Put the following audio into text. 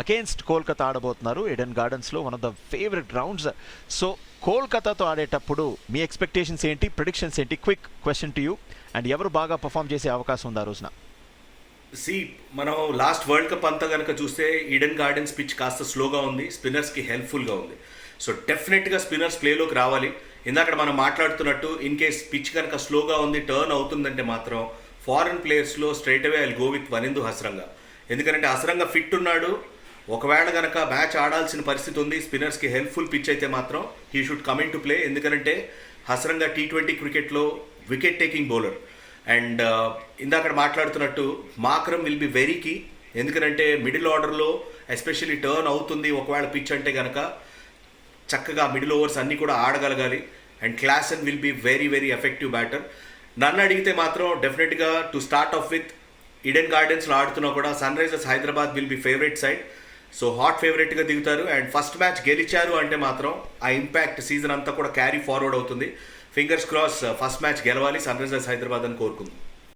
Against Kolkata ఆడబోతున్నారు. Eden గార్డెన్స్లో one of the favourite grounds so కోల్కతాతో ఆడేటప్పుడు మీ ఎక్స్పెక్టేషన్స్ ఏంటి? ప్రిడిక్షన్స్ ఏంటి? Quick question to you and ఎవరు బాగా పర్ఫామ్ చేసే అవకాశం ఉంది ఆ రోజున? సి మనం లాస్ట్ వరల్డ్ కప్ అంతా కనుక చూస్తే ఈడెన్ గార్డెన్స్ పిచ్ కాస్త స్లోగా ఉంది. స్పిన్నర్స్కి హెల్ప్ఫుల్గా ఉంది. సో డెఫినెట్గా స్పిన్నర్స్ ప్లేలోకి రావాలి. ఇందాక మనం మాట్లాడుతున్నట్టు ఇన్ కేస్ పిచ్ కనుక స్లోగా ఉంది టర్న్ అవుతుందంటే మాత్రం foreign ప్లేయర్స్లో straight away I go with Wanindu Hasaranga ఎందుకంటే హసరంగా ఫిట్ ఉన్నాడు. ఒకవేళ కనుక మ్యాచ్ ఆడాల్సిన పరిస్థితి ఉంది స్పిన్నర్స్కి హెల్ప్ఫుల్ పిచ్ అయితే మాత్రం he should coming to play. ఎందుకంటే హసరంగా టీ ట్వంటీ క్రికెట్లో వికెట్ టేకింగ్ బౌలర్. అండ్ ఇందాక మాట్లాడుతున్నట్టు Markram will be very key. ఎందుకంటే మిడిల్ ఆర్డర్లో ఎస్పెషల్లీ టర్న్ అవుతుంది ఒకవేళ పిచ్ అంటే కనుక చక్కగా మిడిల్ ఓవర్స్ అన్నీ కూడా ఆడగలగాలి. And Klaasen will be very very effective batter. నన్ను అడిగితే మాత్రం డెఫినెట్గా to start off with Eden గార్డెన్స్లో ఆడుతున్నా కూడా Sunrisers Hyderabad will be favourite side so hot ఫేవరెట్గా దిగుతారు. అండ్ ఫస్ట్ మ్యాచ్ గెలిచారు అంటే మాత్రం ఆ ఇంపాక్ట్ సీజన్ అంతా కూడా క్యారీ ఫార్వర్డ్ అవుతుంది. ఫింగర్స్ క్రాస్ ఫస్ట్ మ్యాచ్ గెలవాలి. సన్ రైజర్స్ హైదరాబాద్ అని కోరుకుంది.